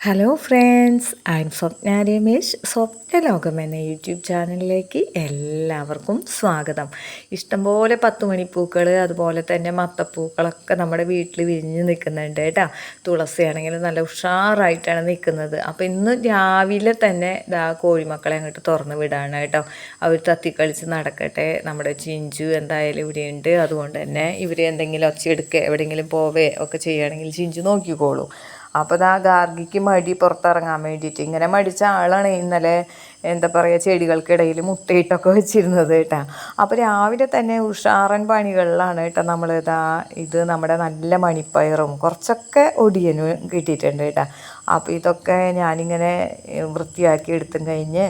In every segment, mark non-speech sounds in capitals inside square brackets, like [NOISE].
Hello friends I am Swapna Ramesh Swapna ലോകം എന്ന YouTube ചാനലിലേക്ക് എല്ലാവർക്കും സ്വാഗതം. ഇഷ്ടംപോലെ പത്ത് മണിപ്പൂക്കൾ അതുപോലെ തന്നെ മത്തപ്പൂക്കളൊക്കെ നമ്മുടെ വീട്ടിൽ വിരിഞ്ഞ് നിൽക്കുന്നുണ്ട് കേട്ടോ. തുളസി ആണെങ്കിൽ നല്ല ഉഷാറായിട്ടാണ് നിൽക്കുന്നത്. അപ്പോൾ ഇന്ന് രാവിലെ തന്നെ ഇതാ കോഴിമക്കളെ അങ്ങോട്ട് തുറന്ന് വിടാണ് കേട്ടോ. അവർ തത്തിക്കളിച്ച് നടക്കട്ടെ. നമ്മുടെ ചിഞ്ചു എന്തായാലും ഇവിടെയുണ്ട്. അതുകൊണ്ട് തന്നെ ഇവർ എന്തെങ്കിലും ഒച്ചയെടുക്കുക എവിടെയെങ്കിലും പോവേ ഒക്കെ ചെയ്യുകയാണെങ്കിൽ ചിഞ്ചു നോക്കിക്കോളൂ. അപ്പോൾ ഇതാ ഗാർഗിക്ക് മടി പുറത്തിറങ്ങാൻ വേണ്ടിയിട്ട്. ഇങ്ങനെ മടിച്ച ആളാണ് ഇന്നലെ എന്താ പറയുക ചെടികൾക്കിടയിൽ മുട്ടയിട്ടൊക്കെ വെച്ചിരുന്നത് കേട്ടോ. അപ്പോൾ രാവിലെ തന്നെ ഉഷാറൻ പണികളിലാണ് കേട്ടോ നമ്മൾ ഇതാ ഇത് നമ്മുടെ നല്ല മണിപ്പയറും കുറച്ചൊക്കെ ഒടിയനും കിട്ടിയിട്ടുണ്ട് കേട്ടോ. അപ്പോൾ ഇതൊക്കെ ഞാനിങ്ങനെ വൃത്തിയാക്കി എടുത്തും കഴിഞ്ഞ്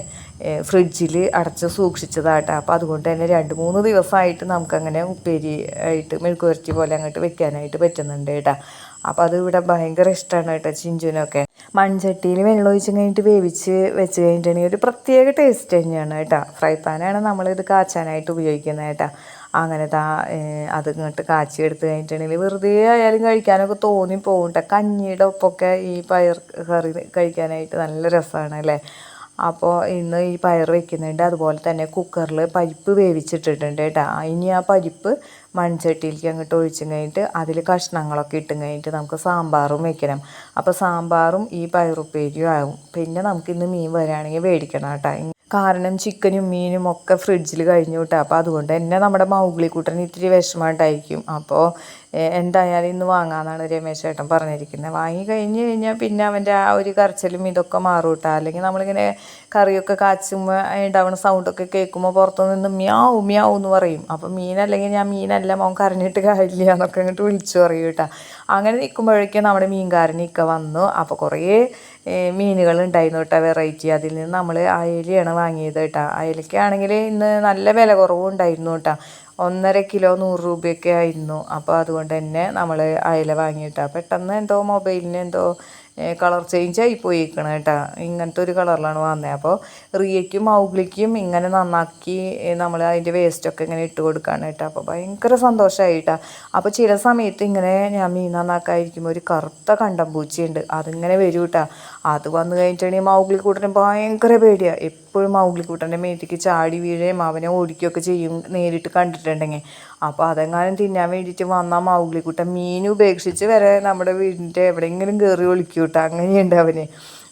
ഫ്രിഡ്ജിൽ അടച്ച് സൂക്ഷിച്ചതാട്ടോ അപ്പോൾ അതുകൊണ്ട് തന്നെ രണ്ട് മൂന്ന് ദിവസമായിട്ട് നമുക്കങ്ങനെ ഉപ്പേരി ആയിട്ട് മെഴുക്കുവരട്ടി പോലെ അങ്ങോട്ട് വെക്കാനായിട്ട് പറ്റുന്നുണ്ട് കേട്ടോ. അപ്പോൾ അത് ഇവിടെ ഭയങ്കര ഇഷ്ടമാണ് കേട്ടോ ചിഞ്ചുനൊക്കെ മൺചട്ടിയിൽ വെള്ളം ഒഴിച്ച് കഴിഞ്ഞിട്ട് വേവിച്ച് വെച്ച് കഴിഞ്ഞിട്ടുണ്ടെങ്കിൽ ഒരു പ്രത്യേക ടേസ്റ്റ് തന്നെയാണ് കേട്ടോ. ഫ്രൈ പാനാണ് നമ്മളിത് കാച്ചാനായിട്ട് ഉപയോഗിക്കുന്നത് കേട്ടോ. അങ്ങനെ താ അത് ഇങ്ങോട്ട് കാച്ചി എടുത്ത് കഴിഞ്ഞിട്ടുണ്ടെങ്കിൽ വെറുതെ ആയാലും കഴിക്കാനൊക്കെ തോന്നി പോകും കഞ്ഞിയുടെ ഒപ്പമൊക്കെ ഈ പയർ കറി കഴിക്കാനായിട്ട് നല്ല രസമാണ് അല്ലേ? അപ്പോൾ ഇന്ന് ഈ പയർ വെക്കുന്നുണ്ട്. അതുപോലെ തന്നെ കുക്കറിൽ പരിപ്പ് വേവിച്ചിട്ടിട്ടുണ്ട് കേട്ടോ. ഇനി ആ പരിപ്പ് മൺചട്ടിയിലേക്ക് അങ്ങോട്ട് ഒഴിച്ചു കഴിഞ്ഞിട്ട് അതിൽ കഷ്ണങ്ങളൊക്കെ ഇട്ടും കഴിഞ്ഞിട്ട് നമുക്ക് സാമ്പാറും വെക്കണം. അപ്പോൾ സാമ്പാറും ഈ പയറുപ്പേരിയും ആകും പിന്നെ നമുക്കിന്ന് മീൻ വരികയാണെങ്കിൽ മേടിക്കണം കേട്ടോ. കാരണം ചിക്കനും മീനും ഒക്കെ ഫ്രിഡ്ജിൽ കഴിഞ്ഞു കിട്ടുക അപ്പോൾ അതുകൊണ്ട് തന്നെ നമ്മുടെ മൗഗ്ലിക്കൂട്ടന് ഇത്തിരി വിഷമമായിട്ടായിരിക്കും. അപ്പോൾ എന്തായാലും ഇന്ന് വാങ്ങാമെന്നാണ് രമേശ് ചേട്ടൻ പറഞ്ഞിരിക്കുന്നത് വാങ്ങി കഴിഞ്ഞ് കഴിഞ്ഞാൽ പിന്നെ അവന്റെ ആ ഒരു കരച്ചിലും ഇതൊക്കെ മാറും കേട്ടോ അല്ലെങ്കിൽ നമ്മളിങ്ങനെ കറിയൊക്കെ കാച്ചുമ്പോൾ ഉണ്ടാവുന്ന സൗണ്ടൊക്കെ കേൾക്കുമ്പോൾ പുറത്തു നിന്ന് മ്യാവും മ്യാവും എന്ന് പറയും. അപ്പോൾ മീനല്ലെങ്കിൽ ഞാൻ മീനല്ല മോൻ കരഞ്ഞിട്ട് കാര്യമില്ല എന്നൊക്കെ അങ്ങോട്ട് വിളിച്ചു പറയും കേട്ടോ അങ്ങനെ നിൽക്കുമ്പോഴേക്കും നമ്മുടെ മീൻകാരൻ വന്നു. അപ്പോൾ കുറേ മീനുകൾ ഉണ്ടായിരുന്നു കേട്ടോ വെറൈറ്റി അതിൽ നിന്ന് നമ്മൾ അയലയാണ് വാങ്ങിയത് കേട്ടോ. അയലക്കാണെങ്കിൽ ഇന്ന് നല്ല വില കുറവും ഉണ്ടായിരുന്നു കേട്ടോ. ഒന്നര കിലോ നൂറ് രൂപയൊക്കെ ആയിരുന്നു. അപ്പോൾ അതുകൊണ്ട് തന്നെ നമ്മൾ അയല വാങ്ങിയിട്ടാണ് പെട്ടെന്ന് എന്തോ മൊബൈലിന് എന്തോ കളർ ചേഞ്ച് ആയി പോയിരിക്കണം കേട്ടോ. ഇങ്ങനത്തെ ഒരു കളറിലാണ് വന്നത് അപ്പോൾ റിയയ്ക്കും മൗഗ്ലിക്കും ഇങ്ങനെ നന്നാക്കി നമ്മൾ അതിന്റെ വേസ്റ്റൊക്കെ ഇങ്ങനെ ഇട്ട് കൊടുക്കുകയാണ് കേട്ടോ. അപ്പോൾ ഭയങ്കര സന്തോഷമായി കേട്ടോ. അപ്പോൾ ചില സമയത്ത് ഇങ്ങനെ ഞാൻ മീൻ നന്നാക്കായിരിക്കുമ്പോൾ ഒരു കറുത്ത കണ്ടം പൂച്ചയുണ്ട്. അതിങ്ങനെ വരും കേട്ടോ. അത് വന്നു കഴിഞ്ഞിട്ടുണ്ടെങ്കിൽ മൗഗ്ലിക്കൂട്ടന് ഭയങ്കര പേടിയാണ് എപ്പോഴും മൗഗ്ലിക്കൂട്ടന്റെ മേത്തേക്ക് ചാടി വീഴുകയും അവനെ ഓടിക്കുകയൊക്കെ ചെയ്യും നേരിട്ട് കണ്ടിട്ടുണ്ടെങ്കിൽ. അപ്പോൾ അതെങ്ങാനും തിന്നാൻ വേണ്ടിയിട്ട് വന്നാൽ കൂട്ടൻ മീൻ ഉപേക്ഷിച്ച് വരെ നമ്മുടെ വീടിന്റെ എവിടെയെങ്കിലും കയറി ഒളിക്കൂട്ടാ കേട്ടോ. അങ്ങനെയുണ്ട് അവന്.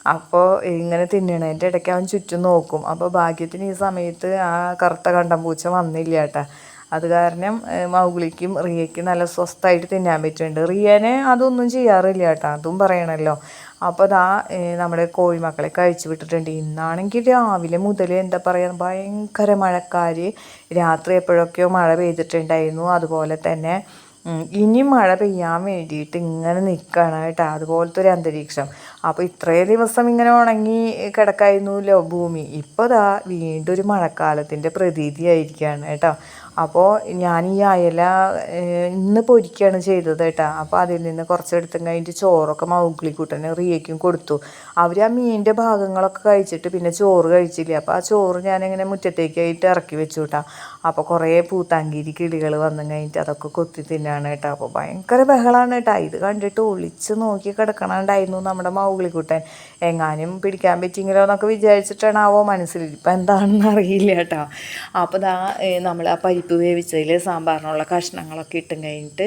അപ്പോൾ ഇങ്ങനെ തിന്നണതിന്റെ ഇടയ്ക്ക് അവൻ ചുറ്റും നോക്കും. അപ്പോൾ ഭാഗ്യത്തിന് ഈ സമയത്ത് ആ കറുത്ത കണ്ടം പൂച്ച വന്നില്ല കേട്ടോ. അത് കാരണം മൗഗ്ലിക്കും റിയയ്ക്കും നല്ല സ്വസ്ഥമായിട്ട് തിന്നാൻ പറ്റുന്നുണ്ട്. റിയനെ അതൊന്നും ചെയ്യാറില്ല കേട്ടോ. അതും പറയണല്ലോ. അപ്പോൾ അതാ നമ്മുടെ കോഴിമക്കളെ കഴിച്ചു വിട്ടിട്ടുണ്ട്. ഇന്നാണെങ്കിൽ രാവിലെ മുതൽ എന്താ പറയുക ഭയങ്കര മഴക്കാർ രാത്രി എപ്പോഴൊക്കെയോ മഴ പെയ്തിട്ടുണ്ടായിരുന്നു. അതുപോലെ തന്നെ ഇനി മഴ പെയ്യാൻ വേണ്ടിയിട്ട് ഇങ്ങനെ നിൽക്കണം കേട്ടോ. അതുപോലത്തെ ഒരു അന്തരീക്ഷം. അപ്പോൾ ഇത്രയും ദിവസം ഇങ്ങനെ ഉണങ്ങി കിടക്കായിരുന്നല്ലോ ഭൂമി. ഇപ്പോൾ ദാ വീണ്ടും ഒരു മഴക്കാലത്തിന്റെ പ്രതീതി ആയിരിക്കുകയാണ് കേട്ടോ. അപ്പോൾ ഞാൻ ഈ അയല ഇന്ന് പൊരിക്കുകയാണ് ചെയ്തത് കേട്ടോ. അപ്പോൾ അതിൽ നിന്ന് കുറച്ചെടുത്തും കഴിഞ്ഞിട്ട് ചോറൊക്കെ മൗഗ്ലിക്കൂട്ടന് റിയയ്ക്കും കൊടുത്തു. അവർ ആ മീനിന്റെ ഭാഗങ്ങളൊക്കെ കഴിച്ചിട്ട് പിന്നെ ചോറ് കഴിച്ചില്ല? അപ്പോൾ ആ ചോറ് ഞാനിങ്ങനെ മുറ്റത്തേക്കായിട്ട് ഇറക്കി വെച്ചു കേട്ടോ. അപ്പോൾ കുറേ പൂത്താങ്കിരി കിളികൾ വന്നു കഴിഞ്ഞിട്ട് അതൊക്കെ കൊത്തി തിന്നാണ് കേട്ടോ. അപ്പോൾ ഭയങ്കര ബഹളമാണ് കേട്ടോ. ഇത് കണ്ടിട്ട് ഒളിച്ച് നോക്കി കിടക്കണുണ്ടായിരുന്നു നമ്മുടെ മൗഗ്ലിക്കുട്ടൻ എങ്ങാനും പിടിക്കാൻ പറ്റിയെങ്കിലോ എന്നൊക്കെ വിചാരിച്ചിട്ടാണ് ആവോ മനസ്സിൽ. ഇപ്പം എന്താണെന്ന് അറിയില്ല കേട്ടോ. അപ്പോൾ ദാ നമ്മൾ ആ പരിപ്പ് വേവിച്ചതിൽ സാമ്പാറിനുള്ള കഷ്ണങ്ങളൊക്കെ ഇട്ടും കഴിഞ്ഞിട്ട്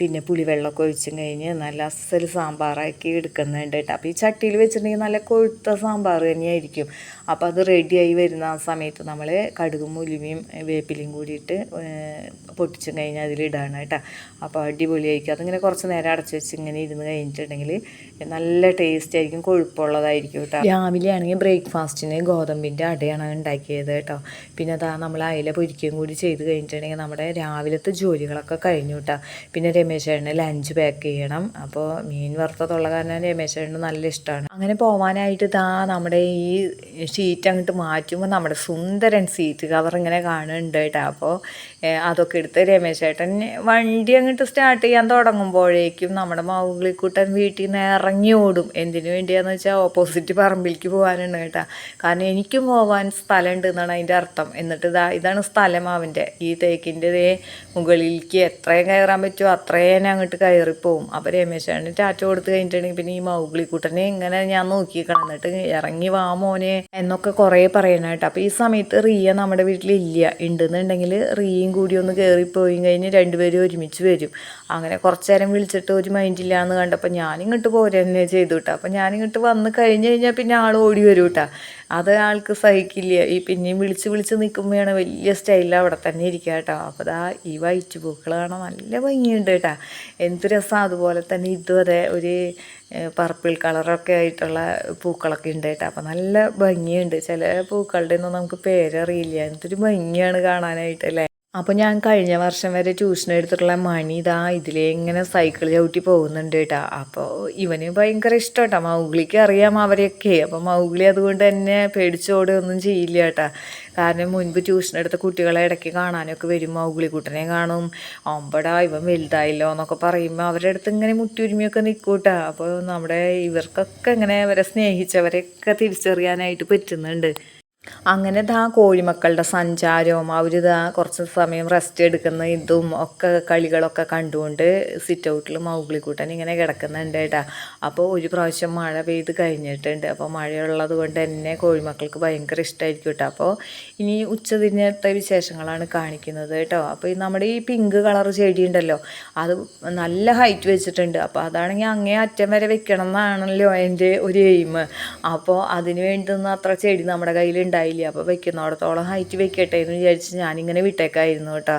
പിന്നെ പുളിവെള്ളമൊക്കെ ഒഴിച്ചും കഴിഞ്ഞ് നല്ല അസൽ സാമ്പാറാക്കി എടുക്കുന്നുണ്ട് കേട്ടോ. അപ്പോൾ ഈ ചട്ടിയിൽ വെച്ചിട്ടുണ്ടെങ്കിൽ നല്ല കൊഴുത്ത സാമ്പാർ തന്നെയായിരിക്കും. അപ്പോൾ അത് റെഡിയായി വരുന്ന ആ സമയത്ത് നമ്മൾ കടുകും ഉലുവയും വേപ്പിലയും കൂടിയിട്ട് പൊട്ടിച്ചും കഴിഞ്ഞ് അതിലിടാണ് കേട്ടോ. അപ്പോൾ അടിപൊളിയായിരിക്കും. അതിങ്ങനെ കുറച്ച് നേരം അടച്ചു വെച്ച് ഇങ്ങനെ ഇരുന്ന് കഴിഞ്ഞിട്ടുണ്ടെങ്കിൽ നല്ല ടേസ്റ്റ് ആയിരിക്കും കൊഴുപ്പുള്ളതായിരിക്കും കേട്ടോ രാവിലെ ആണെങ്കിൽ ബ്രേക്ക്ഫാസ്റ്റിന് ഗോതമ്പിന്റെ അടയാണ് ഉണ്ടാക്കിയത് കേട്ടോ പിന്നെ അതാ നമ്മൾ അയില പൊരിക്കുകയും കൂടി ചെയ്ത് കഴിഞ്ഞിട്ടുണ്ടെങ്കിൽ നമ്മുടെ രാവിലത്തെ ജോലികളൊക്കെ കഴിഞ്ഞു കേട്ടോ പിന്നെ രമേശ് ചേട്ടന് ലഞ്ച് പാക്ക് ചെയ്യണം. അപ്പോൾ മീൻ വറുത്തതുള്ള കാരണം രമേശ് ചേട്ടന് നല്ല ഇഷ്ടമാണ്. അങ്ങനെ പോകാനായിട്ട് ഇതാ നമ്മുടെ ഈ ഷീറ്റ് അങ്ങോട്ട് മാറ്റുമ്പോൾ നമ്മുടെ സുന്ദരൻ സീറ്റ് കവർ ഇങ്ങനെ കാണുന്നുണ്ട് കേട്ടോ അപ്പോൾ അതൊക്കെ എടുത്ത് രമേശേട്ടൻ വണ്ടി അങ്ങോട്ട് സ്റ്റാർട്ട് ചെയ്യാൻ തുടങ്ങുമ്പോഴേക്കും നമ്മുടെ മൗഗ്ലിക്കുട്ടൻ വീട്ടിൽ നിന്ന് ഇറങ്ങി ഓടും. എന്തിനു വേണ്ടിയാന്ന് വെച്ചാൽ ഓപ്പോസിറ്റ് പറമ്പിലേക്ക് പോകാനാണ് കേട്ടോ. കാരണം എനിക്കും പോകാൻ സ്ഥലമുണ്ട് എന്നാണ് അതിന്റെ അർത്ഥം. എന്നിട്ട് ഇതാ ഇതാണ് സ്ഥലം അവന്റെ ഈ തേക്കിന്റെ ദേ മുകളിലേക്ക് എത്രയും കയറാൻ പറ്റുമോ അത്രയും അങ്ങോട്ട് കയറിപ്പോവും. അപ്പോൾ രമേശാണ് ടാറ്റ കൊടുത്ത് കഴിഞ്ഞിട്ടുണ്ടെങ്കിൽ പിന്നെ ഈ മൗഗ്ലിക്കൂട്ടനെ ഇങ്ങനെ ഞാൻ നോക്കി എന്നിട്ട് ഇറങ്ങി വാ മോനെ എന്നൊക്കെ കുറേ പറയണം അപ്പോൾ ഈ സമയത്ത് റിയ നമ്മുടെ വീട്ടിലില്ല ഉണ്ടെന്നുണ്ടെങ്കിൽ റിയയും കൂടി ഒന്ന് കയറിപ്പോയി കഴിഞ്ഞ് രണ്ടുപേരും ഒരുമിച്ച് വരും. അങ്ങനെ കുറച്ച് നേരം വിളിച്ചിട്ട് ഒരു മൈൻഡില്ല എന്ന് കണ്ടപ്പോൾ ഞാനിങ്ങോട്ട് പോരെ തന്നെ ചെയ്തു. കേട്ടോ അപ്പോൾ ഞാനിങ്ങോട്ട് വന്ന് കഴിഞ്ഞ് കഴിഞ്ഞാൽ പിന്നെ ആൾ ഓടി വരും കേട്ടോ അത് ആൾക്ക് സഹിക്കില്ല. ഈ പിന്നെയും വിളിച്ച് വിളിച്ച് നിൽക്കുമ്പോഴാണ് വലിയ സ്റ്റൈലിൽ അവിടെ തന്നെ ഇരിക്കുക കേട്ടോ അപ്പോൾ ദാ ഈ വൈറ്റ് പൂക്കൾ കാണാൻ നല്ല ഭംഗിയുണ്ട് കേട്ടോ എന്ത് രസം അതുപോലെ തന്നെ ഇതുവരെ ഒരു പർപ്പിൾ കളറൊക്കെ ആയിട്ടുള്ള പൂക്കളൊക്കെ ഉണ്ട് കേട്ടോ അപ്പോൾ നല്ല ഭംഗിയുണ്ട്. ചില പൂക്കളുടെ ഒന്നും നമുക്ക് പേരറിയില്ല. എന്തൊരു ഭംഗിയാണ് കാണാനായിട്ട് അല്ലേ? അപ്പോൾ ഞാൻ കഴിഞ്ഞ വർഷം വരെ ട്യൂഷൻ എടുത്തിട്ടുള്ള മണി ഇതാ ഇതിലേ ഇങ്ങനെ സൈക്കിൾ ചവിട്ടി പോകുന്നുണ്ട് കേട്ടോ അപ്പോൾ ഇവന് ഭയങ്കര ഇഷ്ടം കേട്ടോ മൗഗ്ലിക്ക് അറിയാം അവരെയൊക്കെ. അപ്പോൾ മൗഗ്ലി അതുകൊണ്ട് തന്നെ പേടിച്ചോടുകയൊന്നും ചെയ്യില്ല കേട്ടോ കാരണം മുൻപ് ട്യൂഷൻ എടുത്ത കുട്ടികളെ ഇടയ്ക്ക് കാണാനൊക്കെ വരും. മൗഗ്ലി കുട്ടനെ കാണും. ഒമ്പടാ ഇവൻ വലുതായില്ലോ എന്നൊക്കെ പറയുമ്പോൾ അവരുടെ അടുത്ത് ഇങ്ങനെ മുട്ടിയുരുമിയൊക്കെ നിൽക്കൂട്ടാ അപ്പോൾ നമ്മുടെ ഇവർക്കൊക്കെ ഇങ്ങനെ അവരെ സ്നേഹിച്ചവരെയൊക്കെ തിരിച്ചറിയാനായിട്ട് പറ്റുന്നുണ്ട്. അങ്ങനെ ഇതാ കോഴിമക്കളുടെ സഞ്ചാരവും അവർ ഇതാ കുറച്ച് സമയം റെസ്റ്റ് എടുക്കുന്ന ഇതും ഒക്കെ കളികളൊക്കെ കണ്ടുകൊണ്ട് സിറ്റ് ഔട്ടിൽ മൗഗ്ലിക്കൂട്ടൻ ഇങ്ങനെ കിടക്കുന്നുണ്ട് കേട്ടോ. അപ്പോൾ ഒരു പ്രാവശ്യം മഴ പെയ്ത് കഴിഞ്ഞിട്ടുണ്ട്. അപ്പോൾ മഴയുള്ളത് കൊണ്ട് തന്നെ കോഴിമക്കൾക്ക് ഭയങ്കര ഇഷ്ടമായിരിക്കും കേട്ടോ. അപ്പോൾ ഇനി ഉച്ചതിരിഞ്ഞത്തെ വിശേഷങ്ങളാണ് കാണിക്കുന്നത് കേട്ടോ. അപ്പോൾ ഈ നമ്മുടെ ഈ പിങ്ക് കളർ ചെടി ഉണ്ടല്ലോ അത് നല്ല ഹൈറ്റ് വെച്ചിട്ടുണ്ട്. അപ്പോൾ അതാണെങ്കിൽ അങ്ങേ അറ്റം വരെ വെക്കണം എന്നാണല്ലോ എന്റെ ഒരു എയിം അപ്പോൾ അതിന് വേണ്ടുന്ന അത്ര ചെടി നമ്മുടെ കയ്യിൽ ഉണ്ടായില്ല. അപ്പോൾ വെക്കുന്നിടത്തോളം ഹൈറ്റ് വെക്കട്ടെ എന്ന് വിചാരിച്ച് ഞാനിങ്ങനെ വിട്ടേക്കായിരുന്നു കേട്ടോ.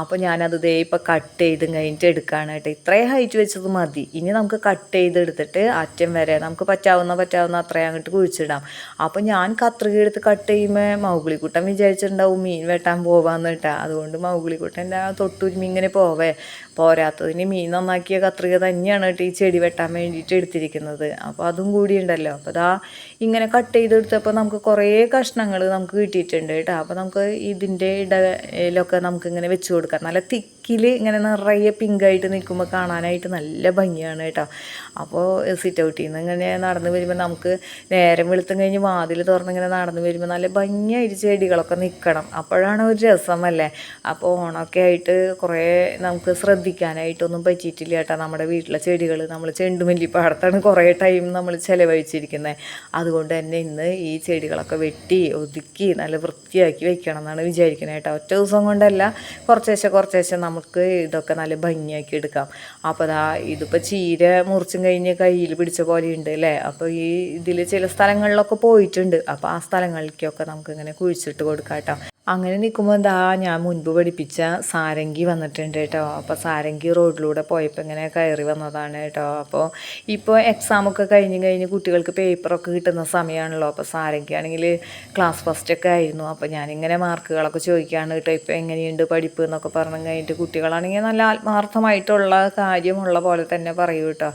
അപ്പോൾ ഞാനത് ദേ ഇപ്പോൾ കട്ട് ചെയ്തും കഴിഞ്ഞിട്ട് എടുക്കുകയാണ് കേട്ടോ. ഇത്രയും ഹൈറ്റ് വെച്ചത് മതി. ഇനി നമുക്ക് കട്ട് ചെയ്തെടുത്തിട്ട് അറ്റം വരെ നമുക്ക് പറ്റാവുന്ന പറ്റാവുന്ന അത്രയും അങ്ങോട്ട് കുഴിച്ചിടാം. അപ്പോൾ ഞാൻ കത്രിക എടുത്ത് കട്ട് ചെയ്യുമ്പോൾ മൗഗിളിക്കുട്ടൻ വിചാരിച്ചിട്ടുണ്ടാവും മീൻ വെട്ടാൻ പോവാന്ന് കേട്ടോ. അതുകൊണ്ട് മൗഗിളിക്കുട്ടന്റെ ആ തൊട്ടുരുമി ഇങ്ങനെ പോവേ. പോരാത്തതിന് മീൻ നന്നാക്കിയ കത്രിക തന്നെയാണ് കേട്ടോ ഈ ചെടി വെട്ടാൻ വേണ്ടിയിട്ട് എടുത്തിരിക്കുന്നത്. അപ്പോൾ അതും കൂടി ഉണ്ടല്ലോ. അപ്പോൾ അതാ ഇങ്ങനെ കട്ട് ചെയ്തെടുത്തപ്പോൾ നമുക്ക് കുറേ കഷ്ണങ്ങൾ നമുക്ക് കിട്ടിയിട്ടുണ്ട് കേട്ടോ. അപ്പോൾ നമുക്ക് ഇതിന്റെ ഇടയിലൊക്കെ നമുക്കിങ്ങനെ വെച്ച് കൊടുക്കാം നല്ല തിക്കിൽ ഇങ്ങനെ നിറയെ പിങ്കായിട്ട് നിൽക്കുമ്പോൾ കാണാനായിട്ട് നല്ല ഭംഗിയാണ് കേട്ടോ. അപ്പോൾ സിറ്റ് ഔട്ടിൽ നിന്ന് ഇങ്ങനെ നടന്ന് വരുമ്പോൾ നമുക്ക് നേരം വെളുത്തും കഴിഞ്ഞ് വാതിൽ തുറന്നിങ്ങനെ നടന്ന് വരുമ്പോൾ നല്ല ഭംഗിയായിട്ട് ചെടികളൊക്കെ നിൽക്കണം അപ്പോഴാണ് ഒരു രസമല്ലേ? അപ്പോൾ ഓണമൊക്കെ ആയിട്ട് കുറേ നമുക്ക് ശ്രദ്ധിക്കാനായിട്ടൊന്നും പറ്റിയിട്ടില്ല കേട്ടോ നമ്മുടെ വീട്ടിലെ ചെടികൾ നമ്മൾ ചെണ്ടുമല്ലിപ്പാടത്താണ് കുറേ ടൈം നമ്മൾ ചിലവഴിച്ചിരിക്കുന്നത് അതുകൊണ്ട് തന്നെ ഇന്ന് ഈ ചെടികളൊക്കെ വെട്ടി ഒതുക്കി നല്ല വൃത്തിയാക്കി വെക്കണം എന്നാണ് വിചാരിക്കുന്നത് കേട്ടോ. ഒറ്റ ദിവസം കൊണ്ടല്ല കുറച്ചേശ്ശെ കുറച്ചേശ്ശെ നമുക്ക് ഇതൊക്കെ നല്ല ഭംഗിയാക്കി എടുക്കാം. അപ്പോൾ ദാ ഇതിപ്പോൾ ചീര മുറിച്ചും കഴിഞ്ഞ് കയ്യിൽ പിടിച്ച പോലെ ഉണ്ട് അല്ലേ? അപ്പോൾ ഈ ഇതിൽ ചില സ്ഥലങ്ങളിലൊക്കെ പോയിട്ടുണ്ട്. അപ്പോൾ ആ സ്ഥലങ്ങളിലേക്കൊക്കെ നമുക്കിങ്ങനെ കുഴിച്ചിട്ട് കൊടുക്കാം കേട്ടോ. അങ്ങനെ നിൽക്കുമ്പോൾ എന്താ ഞാൻ മുൻപ് പഠിപ്പിച്ച സാരംഗി വന്നിട്ടുണ്ട് കേട്ടോ. അപ്പോൾ സാരംഗി റോഡിലൂടെ പോയപ്പോൾ ഇങ്ങനെ കയറി വന്നതാണ് കേട്ടോ. അപ്പോൾ ഇപ്പോൾ എക്സാമൊക്കെ കഴിഞ്ഞ് കഴിഞ്ഞ് കുട്ടികൾക്ക് പേപ്പറൊക്കെ കിട്ടുന്ന സമയമാണല്ലോ അപ്പോൾ സാരംഗി ആണെങ്കിൽ ക്ലാസ് ഫസ്റ്റൊക്കെ ആയിരുന്നു. അപ്പോൾ ഞാനിങ്ങനെ മാർക്കുകളൊക്കെ ചോദിക്കുകയാണ് കേട്ടോ ഇപ്പോൾ എങ്ങനെയുണ്ട് പഠിപ്പ് എന്നൊക്കെ പറഞ്ഞു കഴിഞ്ഞിട്ട് കുട്ടികളാണെങ്കിൽ നല്ല ആത്മാർത്ഥമായിട്ടുള്ള കാര്യമുള്ള പോലെ തന്നെ പറയൂ കേട്ടോ.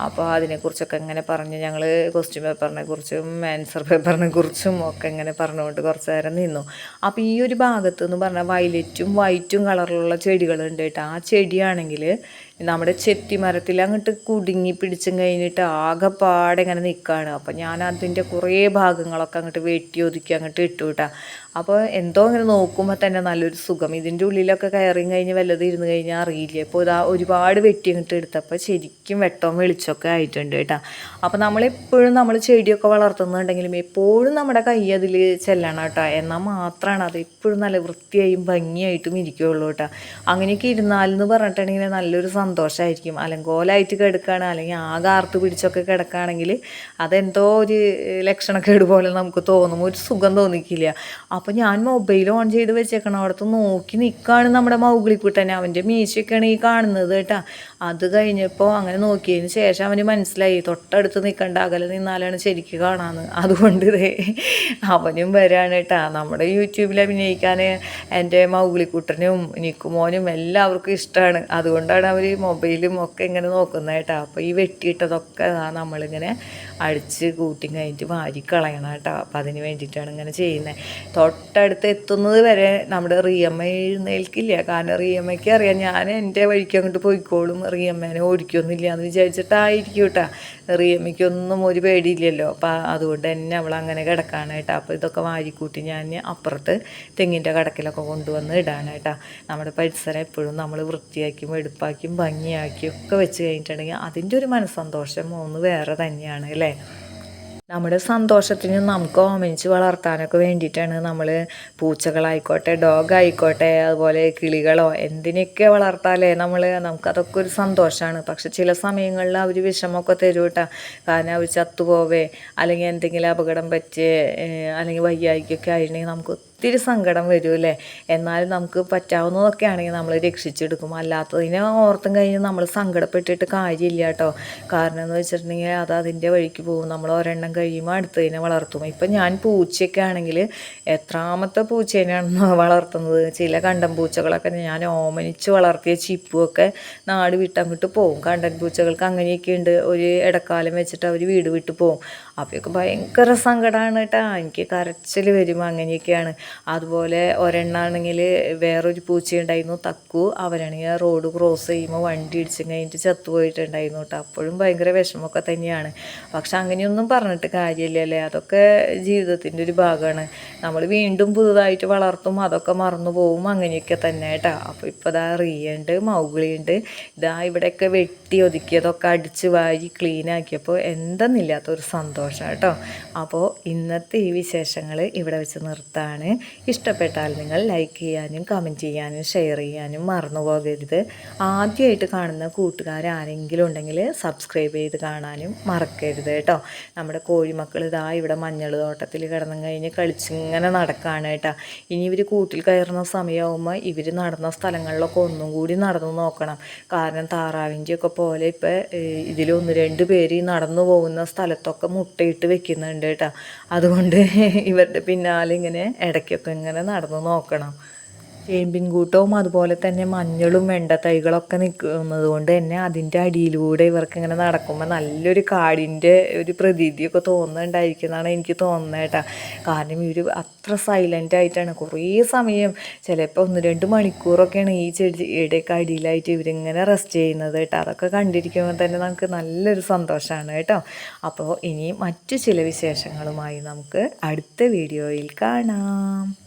അപ്പോൾ അതിനെക്കുറിച്ചൊക്കെ ഇങ്ങനെ പറഞ്ഞ് ഞങ്ങൾ ക്വസ്റ്റ്യൻ പേപ്പറിനെ കുറിച്ചും ആൻസർ പേപ്പറിനെ കുറിച്ചും ഒക്കെ ഇങ്ങനെ പറഞ്ഞുകൊണ്ട് കുറച്ച് നേരം നിന്നു. അപ്പോൾ ഈ ഒരു ഭാഗത്ത് എന്ന് പറഞ്ഞാൽ വയലറ്റും വൈറ്റും കളറിലുള്ള ചെടികളുണ്ട് കേട്ടോ. ആ ചെടിയാണെങ്കിൽ നമ്മുടെ ചെത്തിമരത്തിൽ അങ്ങോട്ട് കുടുങ്ങി പിടിച്ചും കഴിഞ്ഞിട്ട് ആകെപ്പാടെ ഇങ്ങനെ നിൽക്കുകയാണ് അപ്പോൾ ഞാൻ അതിന്റെ കുറേ ഭാഗങ്ങളൊക്കെ അങ്ങോട്ട് വെട്ടി ഒതുക്കി അങ്ങോട്ട് ഇട്ടു കേട്ടോ അപ്പോൾ എന്തോ ഇങ്ങനെ നോക്കുമ്പോൾ തന്നെ നല്ലൊരു സുഖം. ഇതിന്റെ ഉള്ളിലൊക്കെ കയറി കഴിഞ്ഞ് വല്ലതും ഇരുന്ന് കഴിഞ്ഞാൽ അറിയില്ല. ഇപ്പോൾ ഇതാ ഒരുപാട് വെട്ടി അങ്ങോട്ട് എടുത്തപ്പോൾ ശരിക്കും വെട്ടവും വെളിച്ചമൊക്കെ ആയിട്ടുണ്ട് കേട്ടോ അപ്പോൾ നമ്മളെപ്പോഴും നമ്മൾ ചെടിയൊക്കെ വളർത്തുന്നുണ്ടെങ്കിലും എപ്പോഴും നമ്മുടെ കൈ അതിൽ ചെല്ലണം കേട്ടോ എന്നാൽ മാത്രമാണ് അത് എപ്പോഴും നല്ല വൃത്തിയായും ഭംഗിയായിട്ടും ഇരിക്കുകയുള്ളൂ കേട്ടോ അങ്ങനെയൊക്കെ ഇരുന്നാലെന്ന് പറഞ്ഞിട്ടുണ്ടെങ്കിൽ നല്ലൊരു സന്തോഷമായിരിക്കും അലങ്കോലമായിട്ട് കിടക്കുകയാണ് അല്ലെങ്കിൽ ആകെ ആർത്ത് പിടിച്ചൊക്കെ കിടക്കുകയാണെങ്കിൽ അതെന്തോ ഒരു ലക്ഷണക്കേട് പോലെ നമുക്ക് തോന്നും. ഒരു സുഖം തോന്നിക്കില്ല. അപ്പോൾ ഞാൻ മൊബൈൽ ഓൺ ചെയ്ത് വെച്ചേക്കണം. അവിടുത്തെ നോക്കി നിൽക്കുകയാണ് നമ്മുടെ മൗഗ്ലിക്കുട്ടൻ. അവന്റെ മീശയൊക്കെയാണ് ഈ കാണുന്നത് കേട്ടാ. അത് കഴിഞ്ഞപ്പോൾ അങ്ങനെ നോക്കിയതിന് ശേഷം അവന് മനസ്സിലായി. തൊട്ടടുത്ത് നിൽക്കേണ്ട അകലെ നിന്നാലാണ് ശരിക്കും കാണാമെന്ന് അതുകൊണ്ട് അവനും വരാണ് കേട്ടാ. നമ്മുടെ യൂട്യൂബിൽ അഭിനയിക്കാൻ എന്റെ മൗഗ്ലിക്കുട്ടനും നിക്കുമോനും എല്ലാവർക്കും ഇഷ്ടമാണ് അതുകൊണ്ടാണ് അവർ മൊബൈലും ഒക്കെ ഇങ്ങനെ നോക്കുന്നതായിട്ടാണ് അപ്പോൾ ഈ വെട്ടിയിട്ടതൊക്കെ നമ്മളിങ്ങനെ അടിച്ച് കൂട്ടി കഴിഞ്ഞിട്ട് വാരി കളയണം കേട്ടോ. അപ്പം അതിന് വേണ്ടിയിട്ടാണ് ഇങ്ങനെ ചെയ്യുന്നത്. തൊട്ടടുത്ത് എത്തുന്നത് വരെ നമ്മുടെ റിയമ്മ എഴുന്നേൽക്കില്ല. കാരണം റിയമ്മയ്ക്ക് അറിയാം ഞാൻ എന്റെ വഴിക്ക് അങ്ങോട്ട് പോയിക്കോളും. റിയമ്മേനെ ഓടിക്കൊന്നുമില്ല എന്ന് വിചാരിച്ചിട്ടായിരിക്കും കേട്ടോ. റിയമ്മയ്ക്കൊന്നും ഒരു പേടിയില്ലല്ലോ. അപ്പം അതുകൊണ്ട് തന്നെ അവൾ അങ്ങനെ കിടക്കാണ് കേട്ടോ. അപ്പോൾ ഇതൊക്കെ വാരിക്കൂട്ടി ഞാൻ അപ്പുറത്ത് തെങ്ങിന്റെ കടക്കിലൊക്കെ കൊണ്ടുവന്ന് ഇടാണ് കേട്ടോ. നമ്മുടെ പരിസരം എപ്പോഴും നമ്മൾ വൃത്തിയാക്കിയും വെടുപ്പാക്കിയും ഭംഗിയാക്കിയും ഒക്കെ വെച്ച് കഴിഞ്ഞിട്ടുണ്ടെങ്കിൽ അതിന്റെ ഒരു മനസ്സന്തോഷം ഒന്ന് വേറെ തന്നെയാണ് അല്ലേ? നമ്മുടെ സന്തോഷത്തിന് നമുക്ക് ഓമനിച്ച് വളർത്താനൊക്കെ വേണ്ടിയിട്ടാണ് നമ്മൾ പൂച്ചകളായിക്കോട്ടെ ഡോഗ് ആയിക്കോട്ടെ അതുപോലെ കിളികളോ എന്തിനൊക്കെ വളർത്താലേ നമ്മൾ നമുക്കതൊക്കെ ഒരു സന്തോഷമാണ് പക്ഷെ ചില സമയങ്ങളിൽ അവർ വിഷമമൊക്കെ തരും കേട്ടോ. കാരണം അവർ ചത്തുപോവേ അല്ലെങ്കിൽ എന്തെങ്കിലും അപകടം പറ്റിയേ അല്ലെങ്കിൽ വയ്യായിക്കൊക്കെ ആയിട്ടുണ്ടെങ്കിൽ നമുക്ക് ഒത്തിരി സങ്കടം വരും അല്ലേ എന്നാലും നമുക്ക് പറ്റാവുന്നതൊക്കെ ആണെങ്കിൽ നമ്മൾ രക്ഷിച്ചെടുക്കും. അല്ലാത്തതിനെ ഓർത്തും കഴിഞ്ഞ് നമ്മൾ സങ്കടപ്പെട്ടിട്ട് കാര്യമില്ല കേട്ടോ. കാരണം എന്ന് വെച്ചിട്ടുണ്ടെങ്കിൽ അത് അതിന്റെ വഴിക്ക് പോകും. നമ്മൾ ഒരെണ്ണം കഴിയുമ്പോൾ അടുത്തതിനെ വളർത്തും. ഇപ്പം ഞാൻ പൂച്ചയൊക്കെ ആണെങ്കിൽ എത്രാമത്തെ പൂച്ചേനെയാണ് [LAUGHS] വളർത്തുന്നത്? ചില കണ്ടം പൂച്ചകളൊക്കെ ഞാൻ ഓമനിച്ച് വളർത്തിയ ചിപ്പുമൊക്കെ നാട് വിട്ടങ്ങോട്ട് പോകും. കണ്ടൻ പൂച്ചകൾക്ക് അങ്ങനെയൊക്കെ ഉണ്ട്. ഒരു ഇടക്കാലം വെച്ചിട്ട് അവർ വീട് വിട്ടു പോകും. അപ്പോഴൊക്കെ ഭയങ്കര സങ്കടമാണ് കേട്ടോ. എനിക്ക് കരച്ചിൽ വരും അങ്ങനെയൊക്കെയാണ്. അതുപോലെ ഒരെണ്ണാണെങ്കിൽ വേറൊരു പൂച്ചയുണ്ടായിരുന്നു തക്കു. അവരാണെങ്കിൽ റോഡ് ക്രോസ് ചെയ്യുമ്പോൾ വണ്ടി ഇടിച്ചും കഴിഞ്ഞിട്ട് ചത്തുപോയിട്ടുണ്ടായിരുന്നു കേട്ടോ. അപ്പോഴും ഭയങ്കര വിഷമമൊക്കെ തന്നെയാണ്. പക്ഷെ അങ്ങനെയൊന്നും പറഞ്ഞിട്ട് കാര്യമില്ലല്ലേ അതൊക്കെ ജീവിതത്തിന്റെ ഒരു ഭാഗമാണ്. നമ്മൾ വീണ്ടും പുതുതായിട്ട് വളർത്തും അതൊക്കെ മറന്നു പോകും അങ്ങനെയൊക്കെ തന്നെ കേട്ടോ. അപ്പോൾ ഇപ്പോൾ ഇതാ റിയുണ്ട് മൗഗിളിയുണ്ട്. ഇതാ ഇവിടെയൊക്കെ വെട്ടി ഒതുക്കിയതൊക്കെ അടിച്ച് വാരി ക്ലീനാക്കിയപ്പോൾ എന്തെന്നില്ലാത്തൊരു സന്തോഷം കേട്ടോ. അപ്പോൾ ഇന്നത്തെ ഈ വിശേഷങ്ങൾ ഇവിടെ വെച്ച് നിർത്താണ്. ഇഷ്ടപ്പെട്ടാൽ നിങ്ങൾ ലൈക്ക് ചെയ്യാനും കമന്റ് ചെയ്യാനും ഷെയർ ചെയ്യാനും മറന്നു പോകരുത്. ആദ്യമായിട്ട് കാണുന്ന കൂട്ടുകാർ ആരെങ്കിലും ഉണ്ടെങ്കിൽ സബ്സ്ക്രൈബ് ചെയ്ത് കാണാനും മറക്കരുത് കേട്ടോ. നമ്മുടെ കോഴിമക്കൾ ഇതാ ഇവിടെ മഞ്ഞൾ തോട്ടത്തിൽ കിടന്നു കഴിഞ്ഞ് കളിച്ചിങ്ങനെ നടക്കുകയാണ് കേട്ടോ. ഇനി ഇവർ കൂട്ടിൽ കയറുന്ന സമയമാകുമ്പോൾ ഇവർ നടന്ന സ്ഥലങ്ങളിലൊക്കെ ഒന്നും കൂടി നടന്നു നോക്കണം. കാരണം താറാവിന്റെയൊക്കെ പോലെ ഇപ്പോൾ ഇതിലൊന്ന് രണ്ട് പേര് നടന്നു പോകുന്ന സ്ഥലത്തൊക്കെ മുട്ടയിട്ട് വെക്കുന്നുണ്ട് കേട്ടോ. അതുകൊണ്ട് ഇവരുടെ പിന്നാലെ ഇങ്ങനെ ഇടയ്ക്കൊക്കെ ഇങ്ങനെ നടന്നു നോക്കണം. ചേമ്പിൻ കൂട്ടവും അതുപോലെ തന്നെ മഞ്ഞളും വെണ്ട തൈകളൊക്കെ നിൽക്കുന്നത് കൊണ്ട് തന്നെ അതിന്റെ അടിയിലൂടെ ഇവർക്ക് ഇങ്ങനെ നടക്കുമ്പോൾ നല്ലൊരു കാടിന്റെ ഒരു പ്രതീതിയൊക്കെ തോന്നുന്നുണ്ടായിരിക്കുന്നതാണ് എനിക്ക് തോന്നുന്നത് കേട്ടോ. കാരണം ഇവർ അത്ര സൈലന്റ് ആയിട്ടാണ്. കുറേ സമയം ചിലപ്പോൾ ഒന്ന് രണ്ട് മണിക്കൂറൊക്കെയാണ് ഈ ചെടിയുടെയൊക്കെ അടിയിലായിട്ട് ഇവരിങ്ങനെ റെസ്റ്റ് ചെയ്യുന്നത് കേട്ടോ. അതൊക്കെ കണ്ടിരിക്കുമ്പോൾ തന്നെ നമുക്ക് നല്ലൊരു സന്തോഷമാണ് കേട്ടോ. അപ്പോൾ ഇനി മറ്റു ചില വിശേഷങ്ങളുമായി നമുക്ക് അടുത്ത വീഡിയോയിൽ കാണാം.